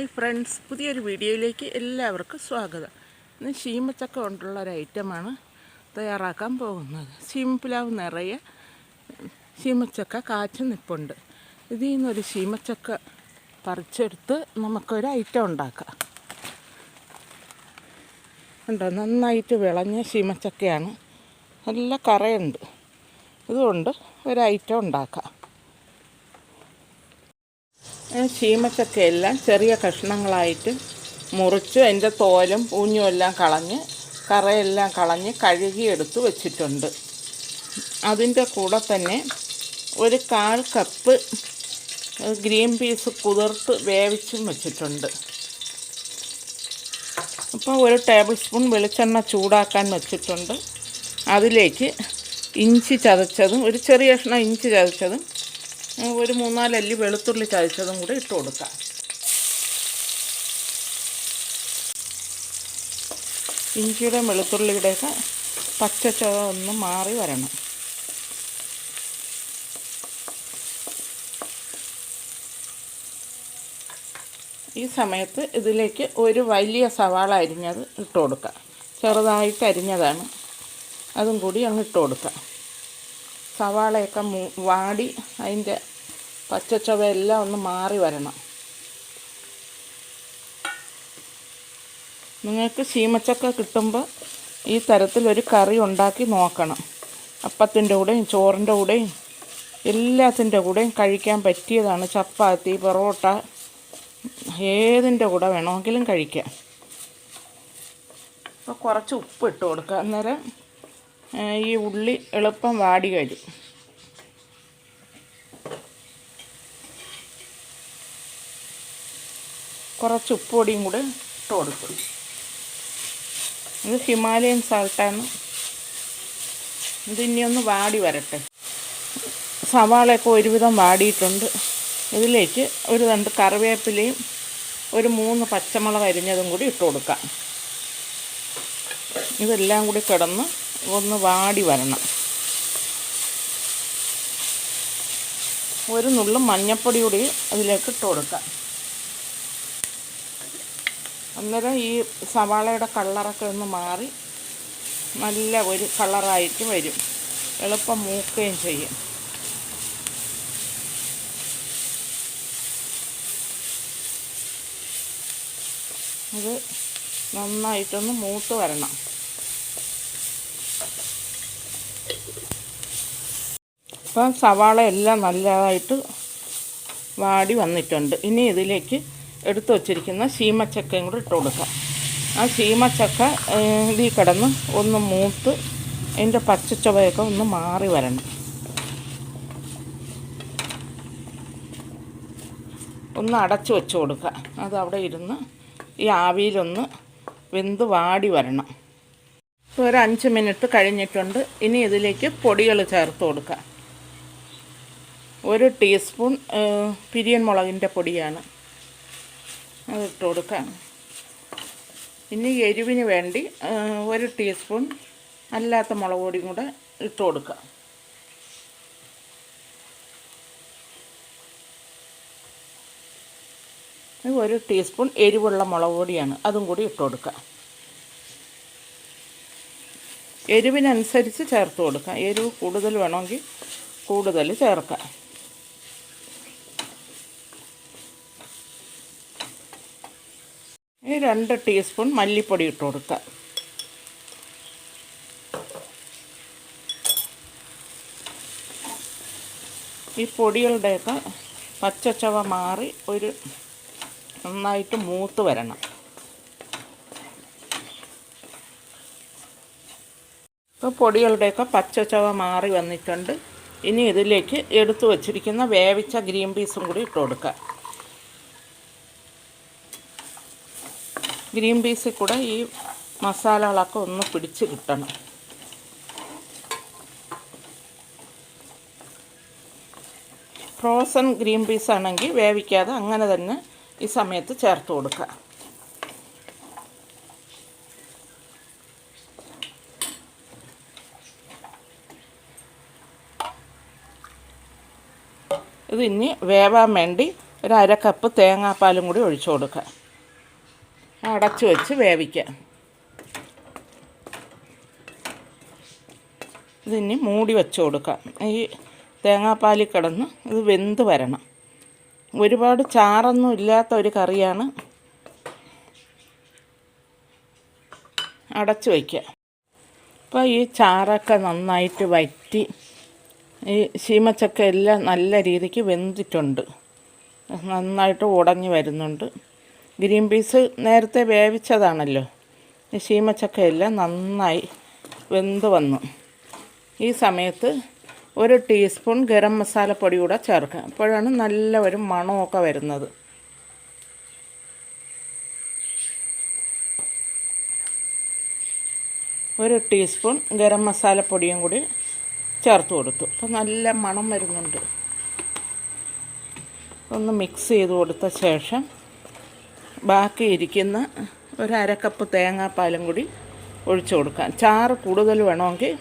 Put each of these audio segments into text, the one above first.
Hi friends പുതിയൊരു വീഡിയോയിലേക്ക് എല്ലാവർക്കും സ്വാഗതം. ഇന്ന് ശീമച്ചക്ക കൊണ്ടുള്ള ഒരു ഐറ്റമാണ് തയ്യാറാക്കാൻ പോകുന്നത്. ശീമപ്പിലാവ് നിറയെ ശീമച്ചക്ക കാച്ചു നിപ്പുണ്ട്. ഇതിൽ നിന്നൊരു ശീമച്ചക്ക പറിച്ചെടുത്ത് നമുക്കൊരു ഐറ്റം ഉണ്ടാക്കാം. ഉണ്ടോ നന്നായിട്ട് വിളഞ്ഞ ശീമച്ചക്കയാണ്. നല്ല കറയുണ്ട്. ഇതുകൊണ്ട് ഒരു ഐറ്റം ഉണ്ടാക്കാം. ചീമച്ചക്കയെല്ലാം ചെറിയ കഷ്ണങ്ങളായിട്ട് മുറിച്ച് അതിന്റെ തോലും പൂഞ്ഞും എല്ലാം കളഞ്ഞ് കറയെല്ലാം കളഞ്ഞ് കഴുകിയെടുത്ത് വെച്ചിട്ടുണ്ട്. അതിന്റെ കൂടെ തന്നെ ഒരു കാൽ കപ്പ് ഗ്രീൻ പീസ് കുതിർത്ത് വേവിച്ചും വെച്ചിട്ടുണ്ട്. അപ്പോൾ ഒരു ടേബിൾ സ്പൂൺ വെളിച്ചെണ്ണ ചൂടാക്കാൻ വെച്ചിട്ടുണ്ട്. അതിലേക്ക് ഇഞ്ചി ചതച്ചതും ഒരു ചെറിയ കഷ്ണം ഇഞ്ചി ചതച്ചതും ഒരു മൂന്നാൽ അല്ലി വെളുത്തുള്ളി ചതച്ചതും കൂടെ ഇട്ട് കൊടുക്കാം. ഇഞ്ചിയുടെ വെളുത്തുള്ളിയുടെയൊക്കെ പച്ചച്ചത ഒന്ന് മാറി വരണം. ഈ സമയത്ത് ഇതിലേക്ക് ഒരു വലിയ സവാള അരിഞ്ഞത് ഇട്ട് കൊടുക്കുക ചെറുതായിട്ട് അരിഞ്ഞതാണ്. അതും കൂടി അങ്ങ് ഇട്ട് കൊടുക്കുക സവാളയൊക്കെ വാടി അതിന്റെ പച്ചച്ചവയെല്ലാം ഒന്ന് മാറി വരണം. നിങ്ങൾക്ക് ചീമച്ചക്ക കിട്ടുമ്പോൾ ഈ തരത്തിലൊരു കറി ഉണ്ടാക്കി നോക്കണം. അപ്പത്തിന്റെ കൂടെയും ചോറിന്റെ കൂടെയും എല്ലാത്തിന്റെ കൂടെയും കഴിക്കാൻ പറ്റിയതാണ് ചപ്പാത്തി പൊറോട്ട ഏതിന്റെ കൂടെ വേണമെങ്കിലും കഴിക്കാം. അപ്പോൾ കുറച്ച് ഉപ്പ് ഇട്ട് കൊടുക്കുക അന്നേരം ഈ ഉള്ളി എളുപ്പം വാടി വരും. കുറച്ച് ഉപ്പുപൊടിയും കൂടെ ഇട്ട് കൊടുക്കും. ഇത് ഹിമാലയൻ സാൾട്ടാണ്. ഇതിനി ഒന്ന് വാടി വരട്ടെ. സവാളയൊക്കെ ഒരുവിധം വാടിയിട്ടുണ്ട്. ഇതിലേക്ക് ഒരു രണ്ട് കറിവേപ്പിലയും ഒരു മൂന്ന് പച്ചമുളക് അരിഞ്ഞതും കൂടി ഇട്ട് കൊടുക്കാം. ഇതെല്ലാം കൂടി കിടന്ന് ഒന്ന് വാടി വരണം. ഒരു നുള്ളും മഞ്ഞപ്പൊടി കൂടി അതിലേക്ക് ഇട്ട് കൊടുക്കാം. അന്നേരം ഈ സവാളയുടെ കളറൊക്കെ ഒന്ന് മാറി നല്ല ഒരു കളറായിട്ട് വരും. എളുപ്പം മൂക്കുകയും ചെയ്യും. ഇത് നന്നായിട്ടൊന്ന് മൂത്ത് വരണം. ഇപ്പം സവാള എല്ലാം നല്ലതായിട്ട് വാടി വന്നിട്ടുണ്ട്. ഇനി ഇതിലേക്ക് എടുത്തു വച്ചിരിക്കുന്ന ശീമച്ചക്കയും കൂടി ഇട്ട് കൊടുക്കാം. ആ ശീമച്ചക്ക ഇതിൽ കിടന്ന് ഒന്ന് മൂത്ത് അതിന്റെ പച്ചച്ചുവയൊക്കെ ഒന്ന് മാറി വരണം. ഒന്ന് അടച്ചു വെച്ച് കൊടുക്കുക അത് അവിടെ ഇരുന്ന് ഈ ആവിയിലൊന്ന് വെന്ത് വാടി വരണം. ഇപ്പോൾ ഒരു അഞ്ച് മിനിറ്റ് കഴിഞ്ഞിട്ടുണ്ട്. ഇനി ഇതിലേക്ക് പൊടികൾ ചേർത്ത് കൊടുക്കുക ഒരു ടീസ്പൂൺ പിരിയൻ മുളകിന്റെ പൊടിയാണ്. അതിട്ട് കൊടുക്കാം. ഇനി എരിവിന് വേണ്ടി ഒരു ടീസ്പൂൺ അല്ലാത്ത മുളക് പൊടിയും കൂടെ ഇട്ട് കൊടുക്കാം. ഒരു ടീസ്പൂൺ എരിവുള്ള മുളക് പൊടിയാണ്. അതും കൂടി ഇട്ട് കൊടുക്കുക എരിവിനനുസരിച്ച് ചേർത്ത് കൊടുക്കാം. എരിവ് കൂടുതൽ വേണമെങ്കിൽ കൂടുതൽ ചേർക്കാം. ഈ രണ്ട് ടീസ്പൂൺ മല്ലിപ്പൊടി ഇട്ട് കൊടുക്കുക. ഈ പൊടികളുടെയൊക്കെ പച്ചച്ചവ മാറി ഒരു നന്നായിട്ട് മൂത്ത് വരണം. ഇപ്പോൾ പൊടികളുടെയൊക്കെ പച്ചച്ചവ മാറി വന്നിട്ടുണ്ട്. ഇനി ഇതിലേക്ക് എടുത്തു വച്ചിരിക്കുന്ന വേവിച്ച ഗ്രീൻ പീസും കൂടി ഇട്ട് കൊടുക്കുക. ഗ്രീൻ പീസിൽ കൂടെ ഈ മസാലകളൊക്കെ ഒന്ന് പിടിച്ച് കിട്ടണം. ഫ്രോസൺ ഗ്രീൻ പീസ് ആണെങ്കിൽ വേവിക്കാതെ അങ്ങനെ തന്നെ ഈ സമയത്ത് ചേർത്ത് കൊടുക്കുക. ഇത് ഇനി വേവാൻ വേണ്ടി ഒരു അര കപ്പ് തേങ്ങാപ്പാലും കൂടി ഒഴിച്ചു കൊടുക്കുക. അടച്ചു വെച്ച് വേവിക്കാം. ഇതിനി മൂടി വെച്ച് കൊടുക്കാം. ഈ തേങ്ങാപ്പാലിൽ കിടന്ന് ഇത് വെന്ത് വരണം. ഒരുപാട് ചാറൊന്നും ഇല്ലാത്ത ഒരു കറിയാണ്. അടച്ചു വയ്ക്കുക അപ്പോൾ ഈ ചാറൊക്കെ നന്നായിട്ട് വറ്റി ഈ ശീമച്ചക്ക എല്ലാം നല്ല രീതിക്ക് വെന്തിട്ടുണ്ട്. നന്നായിട്ട് ഉടഞ്ഞു വരുന്നുണ്ട്. ഗ്രീൻ പീസ് നേരത്തെ വേവിച്ചതാണല്ലോ. ഈ ശീമച്ചക്ക എല്ലാം നന്നായി വെന്ത് വന്നു. ഈ സമയത്ത് ഒരു ടീസ്പൂൺ ഗരം മസാലപ്പൊടി കൂടെ ചേർക്കുക അപ്പോഴാണ് നല്ല ഒരു മണമൊക്കെ വരുന്നത്. ഒരു ടീസ്പൂൺ ഗരം മസാലപ്പൊടിയും കൂടി ചേർത്ത് കൊടുത്തു. അപ്പോൾ നല്ല മണം വരുന്നുണ്ട്. ഒന്ന് മിക്സ് ചെയ്ത് കൊടുത്ത ശേഷം ബാക്കി ഇരിക്കുന്ന ഒരു അരക്കപ്പ് കപ്പ് തേങ്ങാപ്പാലും കൂടി ഒഴിച്ചു കൊടുക്കാം. ചാറ് കൂടുതൽ വേണമെങ്കിൽ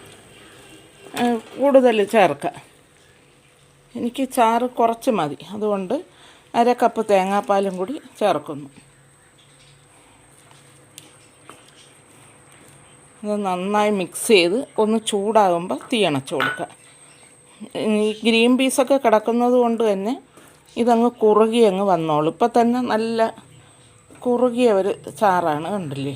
കൂടുതൽ ചേർക്കാം. എനിക്ക് ചാറ് കുറച്ച് മതി. അതുകൊണ്ട് അര കപ്പ് തേങ്ങാപ്പാലും കൂടി ചേർക്കുന്നു. ഇത് നന്നായി മിക്സ് ചെയ്ത് ഒന്ന് ചൂടാകുമ്പോൾ തീ അണച്ചു കൊടുക്കുക ഈ ഗ്രീൻ പീസൊക്കെ കിടക്കുന്നത് കൊണ്ട് തന്നെ ഇതങ്ങ് കുറുകി അങ്ങ് വന്നോളൂ. ഇപ്പം തന്നെ നല്ല കുറുകിയ ഒരു ചാറാണ് കണ്ടില്ലേ?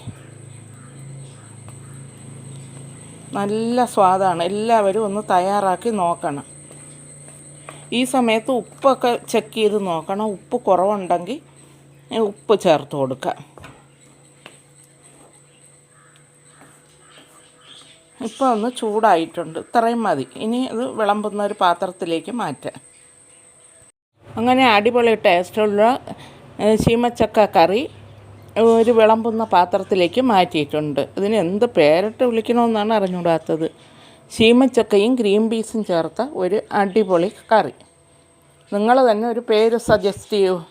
നല്ല സ്വാദാണ്. എല്ലാവരും ഒന്ന് തയ്യാറാക്കി നോക്കണം. ഈ സമയത്ത് ഉപ്പൊക്കെ ചെക്ക് ചെയ്ത് നോക്കണം. ഉപ്പ് കുറവുണ്ടെങ്കിൽ ഉപ്പ് ചേർത്ത് കൊടുക്കാം. ഇപ്പോൾ ഒന്ന് ചൂടായിട്ടുണ്ട്. ഇത്രയും മതി. ഇനി ഇത് വിളമ്പുന്ന ഒരു പാത്രത്തിലേക്ക് മാറ്റാം. അങ്ങനെ അടിപൊളി ടേസ്റ്റുള്ള ഏ, ശീമച്ചക്ക കറി ഒരു വിളമ്പുന്ന പാത്രത്തിലേക്ക് മാറ്റിയിട്ടുണ്ട്. ഇതിന് എന്ത് പേരിട്ട് വിളിക്കണമെന്നാണ് അറിഞ്ഞുകൂടാത്തത്. ചീമച്ചക്കയും ഗ്രീൻ പീസും ചേർത്ത ഒരു അടിപൊളി കറി. നിങ്ങൾ തന്നെ ഒരു പേര് സജസ്റ്റ് ചെയ്യൂ.